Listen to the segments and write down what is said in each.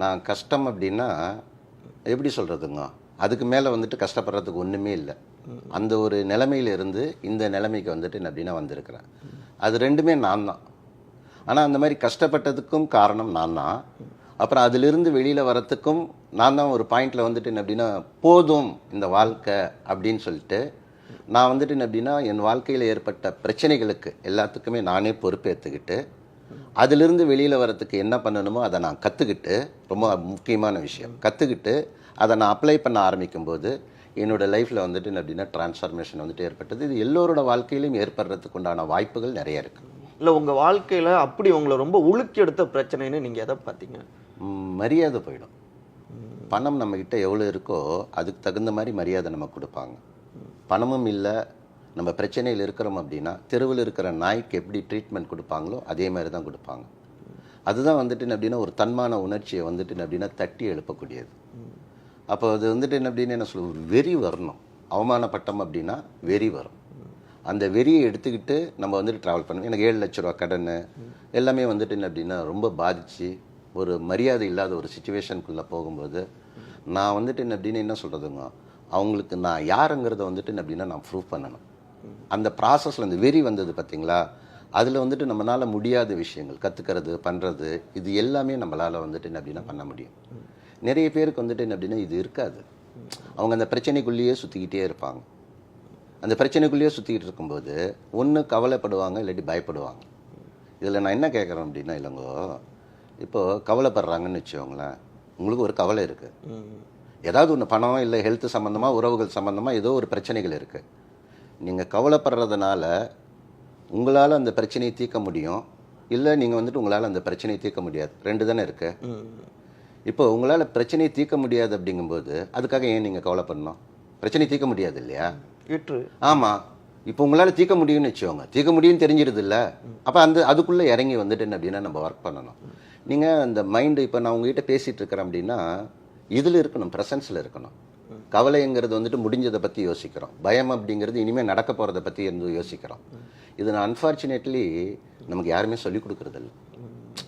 நான் கஷ்டம் அப்படின்னா எப்படி சொல்கிறதுங்க அதுக்கு மேலே வந்துட்டு கஷ்டப்படுறதுக்கு ஒன்றுமே இல்லை. அந்த ஒரு நிலைமையில இருந்து இந்த நிலைமைக்கு வந்துட்டு நான் அப்படின்னா வந்திருக்கிறேன். அது ரெண்டுமே நான் தான். ஆனால் அந்த மாதிரி கஷ்டப்பட்டதுக்கும் காரணம் நான் தான். அப்புறம் அதிலிருந்து வெளியில் வரத்துக்கும் நான் தான் ஒரு பாயிண்டில் வந்துட்டு என்ன அப்படின்னா போதும் இந்த வாழ்க்கை அப்படின்னு சொல்லிட்டு நான் வந்துட்டு என்ன அப்படின்னா என் வாழ்க்கையில் ஏற்பட்ட பிரச்சனைகளுக்கு எல்லாத்துக்குமே நானே பொறுப்பேற்றுக்கிட்டு அதிலிருந்து வெளியில் வரத்துக்கு என்ன பண்ணணுமோ அதை நான் கற்றுக்கிட்டு ரொம்ப முக்கியமான விஷயம். கற்றுக்கிட்டு அதை நான் அப்ளை பண்ண ஆரம்பிக்கும்போது என்னோட லைஃப்பில் வந்துட்டு என்ன அப்படின்னா டிரான்ஸ்ஃபார்மேஷன் வந்துட்டு ஏற்பட்டது. இது எல்லோரோட வாழ்க்கையிலும் ஏற்படுறதுக்கு உண்டான வாய்ப்புகள் நிறைய இருக்குது இல்லை உங்கள் வாழ்க்கையில் அப்படி உங்களை ரொம்ப உலுக்கி எடுத்த பிரச்சனைன்னு நீங்கள் எதை பார்த்தீங்க? மரியாதை போயிடும். பணம் நம்மக்கிட்ட எவ்வளோ இருக்கோ அதுக்கு தகுந்த மாதிரி மரியாதை நமக்கு கொடுப்பாங்க. பணமும் இல்லை நம்ம பிரச்சனையில் இருக்கிறோம் அப்படின்னா தெருவில் இருக்கிற நாய்க்கு எப்படி ட்ரீட்மெண்ட் கொடுப்பாங்களோ அதே மாதிரி தான் கொடுப்பாங்க. அதுதான் வந்துட்டு என்ன அப்படின்னா ஒரு தன்மான உணர்ச்சியை வந்துட்டு என்ன அப்படின்னா தட்டி எழுப்பக்கூடியது. அப்போ அது வந்துட்டு என்ன அப்படின்னு என்ன சொல்லுவோம் வெறி வரணும். அவமானப்பட்டம் அப்படின்னா வெறி வரும். அந்த வெறியை எடுத்துக்கிட்டு நம்ம வந்துட்டு ட்ராவல் பண்ணணும். எனக்கு ஏழு லட்ச ரூபா கடன் எல்லாமே வந்துட்டு என்ன அப்படின்னா ரொம்ப பாதிச்சு ஒரு மரியாதை இல்லாத ஒரு சுச்சுவேஷனுக்குள்ளே போகும்போது நான் வந்துட்டு என்ன அப்படின்னு என்ன சொல்கிறதுங்க அவங்களுக்கு நான் யாருங்கிறத வந்துட்டு என்ன அப்படின்னா நான் ப்ரூவ் பண்ணணும். அந்த ப்ராசஸில் அந்த வெறி வந்தது பார்த்தீங்களா அதில் வந்துட்டு நம்மளால் முடியாத விஷயங்கள் கற்றுக்கிறது பண்ணுறது இது எல்லாமே நம்மளால் வந்துட்டு என்ன அப்படின்னா பண்ண முடியும். நிறைய பேருக்கு வந்துட்டு என்ன அப்படின்னா இது இருக்காது. அவங்க அந்த பிரச்சனைக்குள்ளேயே சுற்றிக்கிட்டே இருப்பாங்க. அந்த பிரச்சனைக்குள்ளேயே சுற்றிக்கிட்டு இருக்கும்போது ஒன்று கவலைப்படுவாங்க இல்லாட்டி பயப்படுவாங்க. இதில் நான் என்ன கேட்குறேன் அப்படின்னா இல்லைங்கோ இப்போது கவலைப்படுறாங்கன்னு வச்சுக்கோங்களேன் உங்களுக்கு ஒரு கவலை இருக்குது ஏதாவது ஒன்று பணம் இல்லை ஹெல்த் சம்மந்தமாக உறவுகள் சம்மந்தமாக ஏதோ ஒரு பிரச்சனைகள் இருக்குது நீங்கள் கவலைப்படுறதுனால உங்களால் அந்த பிரச்சனையை தீர்க்க முடியும். இல்லை நீங்கள் வந்துட்டு உங்களால் அந்த பிரச்சனையை தீர்க்க முடியாது. ரெண்டு தானே இருக்குது ம். இப்போ உங்களால் பிரச்சனையை தீர்க்க முடியாது அப்படிங்கும்போது அதுக்காக ஏன் நீங்கள் கவலைப்படணும்? பிரச்சனையை தீர்க்க முடியாது இல்லையா? ஆமாம் இப்போ உங்களால் தீர்க்க முடியும்னு வச்சுக்கோங்க. தீர்க்க முடியும்னு தெரிஞ்சிருது இல்லை? அப்போ அந்த அதுக்குள்ளே இறங்கி வந்துட்டு என்ன அப்படின்னா நம்ம ஒர்க் பண்ணணும். நீங்கள் அந்த மைண்டு இப்போ நான் உங்ககிட்ட பேசிகிட்டு இருக்கிறேன் அப்படின்னா இதில் இருக்கணும் ப்ரெசன்ஸில் இருக்கணும். கவலைங்கிறது வந்துட்டு முடிஞ்சதை பற்றி யோசிக்கிறோம். பயம் அப்படிங்கிறது இனிமேல் நடக்க போகிறத பற்றி இருந்து யோசிக்கிறோம். இது நான் அன்ஃபார்ச்சுனேட்லி நமக்கு யாருமே சொல்லிக் கொடுக்குறதில்ல.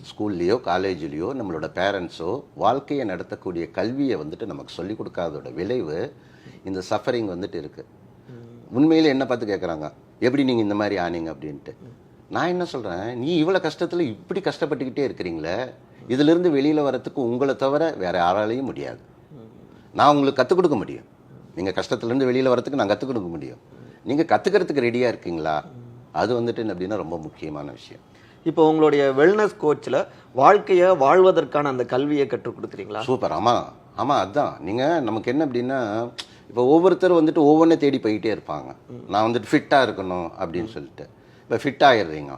ஸ்கூல்லையோ காலேஜ்லேயோ நம்மளோட பேரண்ட்ஸோ வாழ்க்கையை நடத்தக்கூடிய கல்வியை வந்துட்டு நமக்கு சொல்லிக் கொடுக்காதோட விளைவு இந்த சஃபரிங் வந்துட்டு இருக்குது உண்மையில் என்ன பார்த்து கேட்குறாங்க எப்படி நீங்கள் இந்த மாதிரி ஆனீங்க? அப்படின்ட்டு. நான் என்ன சொல்கிறேன் நீ இவ்வளோ கஷ்டத்தில் இப்படி கஷ்டப்பட்டுக்கிட்டே இருக்கிறீங்களே இதிலிருந்து வெளியில் வரத்துக்கு உங்களை தவிர வேறு யாராலையும் முடியாது. நான் உங்களுக்கு கற்றுக் கொடுக்க முடியும். நீங்கள் கஷ்டத்துலேருந்து வெளியில் வரத்துக்கு நான் கற்றுக் கொடுக்க முடியும். நீங்கள் கற்றுக்கிறதுக்கு ரெடியாக இருக்கீங்களா? அது வந்துட்டு என்ன அப்படின்னா ரொம்ப முக்கியமான விஷயம். இப்போ உங்களுடைய வெல்னஸ் கோச்சில் வாழ்க்கையை வாழ்வதற்கான அந்த கல்வியை கற்றுக் கொடுக்குறீங்களா? சூப்பர். ஆமாம் ஆமாம் அதுதான் நீங்கள் நமக்கு என்ன அப்படின்னா இப்போ ஒவ்வொருத்தரும் வந்துட்டு ஒவ்வொன்றை தேடி போயிட்டே இருப்பாங்க. நான் வந்துட்டு ஃபிட்டாக இருக்கணும் அப்படின்னு சொல்லிட்டு. இப்போ ஃபிட் ஆகிடுறீங்க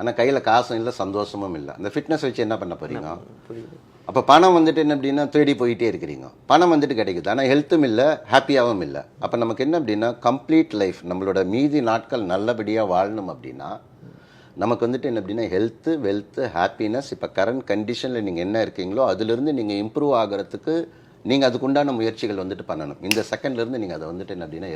ஆனால் கையில் காசும் இல்லை சந்தோஷமும் இல்லை. அந்த ஃபிட்னஸ் வச்சு என்ன பண்ண போகிறீங்க அப்போ பணம் வந்துட்டு என்ன அப்படின்னா தேடி போயிட்டே இருக்கிறீங்க. பணம் வந்துட்டு கிடைக்குது. ஆனால் ஹெல்த்தும் இல்லை ஹாப்பியாகவும் இல்லை. அப்போ நமக்கு என்ன அப்படின்னா கம்ப்ளீட் லைஃப் நம்மளோட மீதி நாட்கள் நல்லபடியாக வாழணும் அப்படின்னா நமக்கு வந்துட்டு என்ன அப்படின்னா ஹெல்த்து வெல்த்து ஹாப்பினஸ் இப்போ கரண்ட் கண்டிஷனில் நீங்கள் என்ன இருக்கீங்களோ அதுலேருந்து நீங்கள் இம்ப்ரூவ் ஆகிறதுக்கு நீங்கள் அதுக்குண்டான முயற்சிகள் வந்துட்டு பண்ணணும். இந்த செகண்ட்லேருந்து நீங்கள் அதை வந்துட்டு என்ன அப்படின்னா